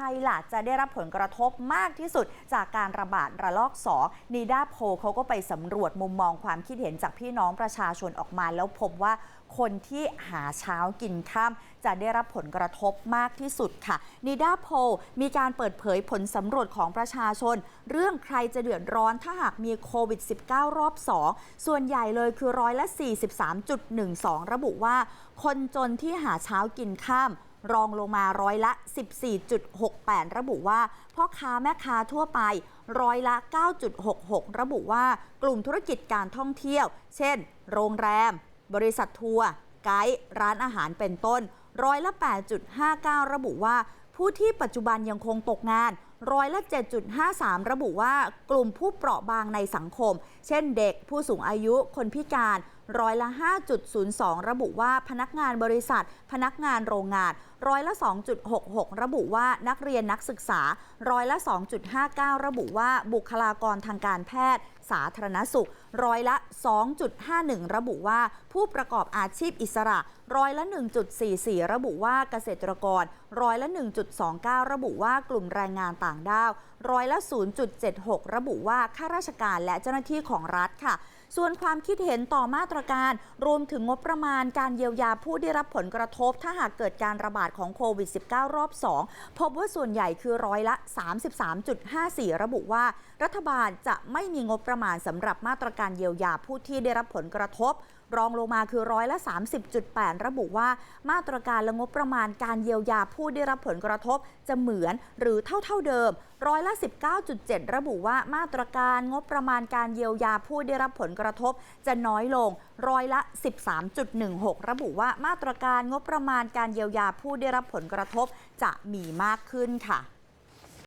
รล่ะจะได้รับผลกระทบมากที่สุดจากการระบาดระลอก 2 นีด้าโพลเขาก็ไปสำรวจมุมมองความคิดเห็นจากพี่น้องประชาชนออกมาแล้วพบว่าคนที่หาเช้ากินค่ำจะได้รับผลกระทบมากที่สุดค่ะนีด้าโพลมีการเปิดเผยผลสำรวจของประชาชน เรื่องใครจะเดือดร้อนถ้าหากมีโควิด -19 รอบ 2 ส่วนใหญ่เลยคือร้อยละ 43.12 ระบุว่า คนจนที่หาเช้ากินข้าม รองลงมาร้อยละ 14.68 ระบุว่าพ่อค้าแม่ค้าทั่วไปร้อยละ 9.66 ระบุว่ากลุ่มธุรกิจการท่องเที่ยว เช่น โรงแรม บริษัททัวร์ไกด์ร้านอาหารเป็นต้น ร้อยละ 8.59 ระบุว่าผู้ที่ปัจจุบันยังคงตกงานร้อยละ 7.53 ระบุว่ากลุ่มผู้เปราะบางในสังคม เช่นเด็กผู้สูงอายุคนพิการ ร้อยละ 5.02 ระบุว่าพนักงานบริษัท พนักงานโรงงาน ร้อยละ 2.66 ระบุว่านักเรียนนักศึกษา ร้อยละ 2.59 ระบุว่าบุคลากรทางการแพทย์ สาธารณสุข ร้อยละ 2.51 ระบุว่าผู้ประกอบอาชีพอิสระ ร้อยละ 1.44 ระบุว่าเกษตรกร ร้อยละ 1.29 ระบุว่ากลุ่มแรงงานต่างด้าว ร้อยละ 0.76 ระบุว่าข้าราชการและเจ้าหน้าที่ของรัฐค่ะ ส่วนความคิดเห็นต่อมาตรตรการ รวมถึงงบประมาณการเยียวยาผู้ได้รับผลกระทบ ถ้าหากเกิดการระบาดของโควิด -19 รอบ 2 พบว่าส่วนใหญ่คือร้อยละ 33.54 ระบุว่า รัฐบาลจะไม่มีงบประมาณสำหรับมาตรการเยียวยาผู้ที่ได้รับผลกระทบรองลงมาคือร้อยละ 30.8 ระบุว่ามาตรการและงบประมาณการเยียวยาผู้ได้รับผลกระทบจะเหมือนหรือเท่าเท่าเดิม ร้อยละ 19.7 ระบุว่ามาตรการงบประมาณการเยียวยาผู้ได้รับผลกระทบจะน้อยลง ร้อยละ 13.16 ระบุว่ามาตรการงบประมาณการเยียวยาผู้ได้รับผลกระทบจะมีมากขึ้นค่ะ